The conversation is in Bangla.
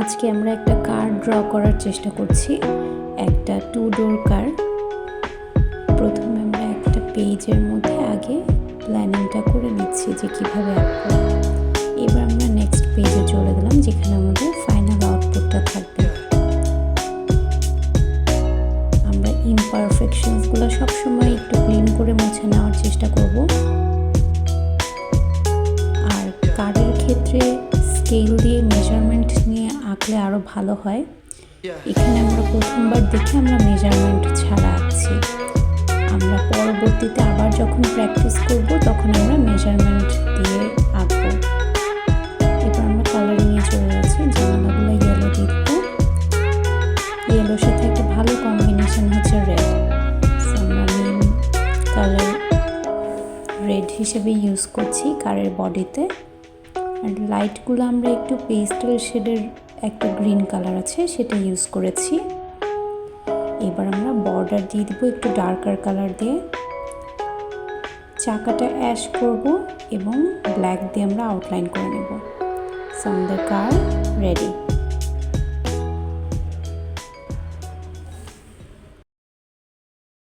আজকে আমরা একটা কার ড্র করার চেষ্টা করছি। একটা টু ডোর কার প্রথমে আমরা একটা পেজের মধ্যে আগে প্ল্যানিংটা করে নিচ্ছি যে কীভাবে আঁকবো। এবার আমরা নেক্সট পেজে চলে গেলাম, যেখানে আমাদের ইমপারফেকশনসগুলো সবসময় একটু ক্লিন করে মুছে নেওয়ার চেষ্টা করব। আর কারের ক্ষেত্রে স্কেল দিয়ে মেজারমেন্ট নিয়ে আঁকলে আরও ভালো হয়। এখানে আমরা প্রথমবার দেখে আমরা মেজারমেন্ট ছাড়া আঁকছি। আমরা পরবর্তীতে আবার যখন প্র্যাকটিস করব তখন আমরা মেজারমেন্ট দিয়ে আঁকবো। এবার আমরা কালারিংয়ে চলে যাচ্ছি জানালাগুলো ইয়েলো দিয়ে দেবো। ইয়েলোর সাথে একটা ভালো কম্বিনেশন হচ্ছে হিসেবে ইউজ করছি কারের বডিতে আর লাইটগুলো আমরা একটু পেস্টেল শেডের একটা গ্রিন কালার আছে, সেটা ইউজ করেছি। এবার আমরা বর্ডার দিয়ে দিব একটু ডার্কার কালার দিয়ে। চাকাটা অ্যাশ করব এবং ব্ল্যাক দিয়ে আমরা আউটলাইন করে নেব। সো আমাদের কার রেডি